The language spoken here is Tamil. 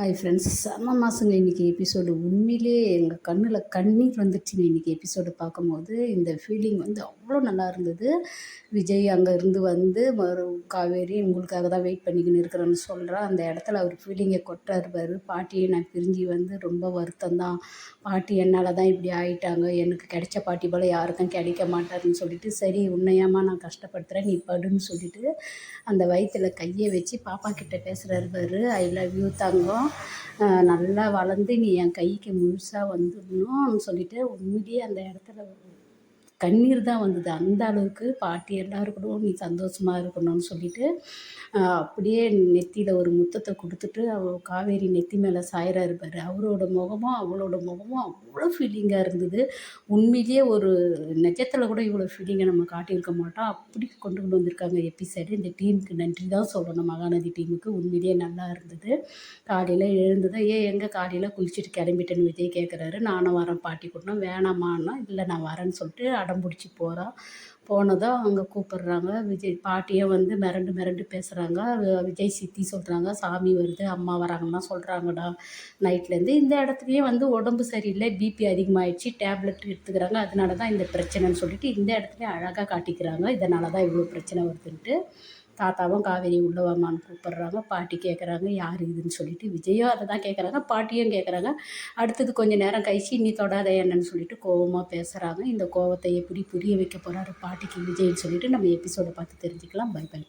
ஹாய் ஃப்ரெண்ட்ஸ் செம்ம மாதங்க இன்றைக்கி எபிசோடு உண்மையிலே எங்கள் கண்ணில் கண்ணீர் வந்துடுச்சுங்க இன்றைக்கி எபிசோடு பார்க்கும்போது. இந்த ஃபீலிங் வந்து அவ்வளோ நல்லா இருந்தது. விஜய் அங்கே இருந்து வந்து மறு காவேரி உங்களுக்காக தான் வெயிட் பண்ணிக்கின்னு இருக்கிறேன்னு சொல்கிறேன் அந்த இடத்துல அவர் ஃபீலிங்கை கொட்டுறாரு பாரு. பாட்டியை நான் பிரிஞ்சு வந்து ரொம்ப வருத்தம் தான். பாட்டி என்னால் தான் இப்படி ஆயிட்டாங்க. எனக்கு கிடைச்ச பாட்டி போல் யாருக்கும் கிடைக்க மாட்டாருன்னு சொல்லிட்டு சரி உன்னையாம்மா நான் கஷ்டப்படுத்துகிறேன் நீ படுன்னு சொல்லிட்டு அந்த வயிற்றில் கையை வச்சு பாப்பா கிட்டே பேசுகிறாரு ஐ லவ் யூ தங்கம். நல்லா வளர்ந்து நீ என் கைக்கு முழுசாக வந்துடணும்னு சொல்லிட்டு உண்மையிலேயே அந்த இடத்துல கண்ணீர் தான் வந்தது. அந்த அளவுக்கு பாட்டி எல்லாருக்கூடவும் நீ சந்தோஷமாக இருக்கணும்னு சொல்லிட்டு அப்படியே நெத்தியில் ஒரு முத்தத்தை கொடுத்துட்டு அவ காவேரி நெத்தி மேலே சாயறாரு இருப்பார் அவரோட முகமும் அவளோட முகமும் அவ்வளோ ஃபீலிங்காக இருந்தது. உண்மையிலேயே ஒரு நிஜத்தில் கூட இவ்வளோ ஃபீலிங்கை நம்ம காட்டியிருக்க மாட்டோம். அப்படி கொண்டு கொண்டு வந்திருக்காங்க எபிசைடு இந்த டீமுக்கு நன்றி தான் சொல்லணும். மகாநதி டீமுக்கு உண்மையிலேயே நல்லா இருந்தது. காலையில் எழுந்ததும் ஏன் எங்கே காலையில் குளிச்சுட்டு கிளம்பிட்டேன்னு விஜய் கேட்குறாரு நானும் வரேன் பாட்டி கூட்டினா. வேணாமான்னா இல்லை நான் வரேன்னு சொல்லிட்டு அடம் பிடிச்சி போகிறா போனதும் அங்கே கூப்பிடுறாங்க. விஜய் பாட்டியும் வந்து மிரண்டு மிரண்டு பேசுகிறாங்க விஜய் சித்தி சொல்கிறாங்க சாமி வருது அம்மா வராங்கன்னா சொல்கிறாங்கடா நைட்லேருந்து இந்த இடத்துலையே வந்து உடம்பு சரியில்லை பிபி அதிகமாகிடுச்சு டேப்லெட் எடுத்துக்கிறாங்க. அதனால தான் இந்த பிரச்சனைன்னு சொல்லிட்டு இந்த இடத்துலையே அழகாக காட்டிக்கிறாங்க. இதனால தான் இவ்வளோ பிரச்சனை வருதுன்ட்டு. தாத்தாவும் காவேரி உள்ள வாமான்னு கூப்பிட்றாங்க. பாட்டி கேட்குறாங்க யார் இதுன்னு சொல்லிட்டு. விஜயும் அதை தான் கேட்குறாங்க பாட்டியும் கேட்குறாங்க அடுத்தது கொஞ்ச நேரம் கழிச்சு நீ தொடாத என்னன்னு சொல்லிட்டு கோவமாக பேசுகிறாங்க இந்த கோவத்தை எப்படி புரிய வைக்க போகிறாரு பாட்டிக்கு விஜய்னு சொல்லிட்டு நம்ம எபிசோடை பார்த்து தெரிஞ்சுக்கலாம். By by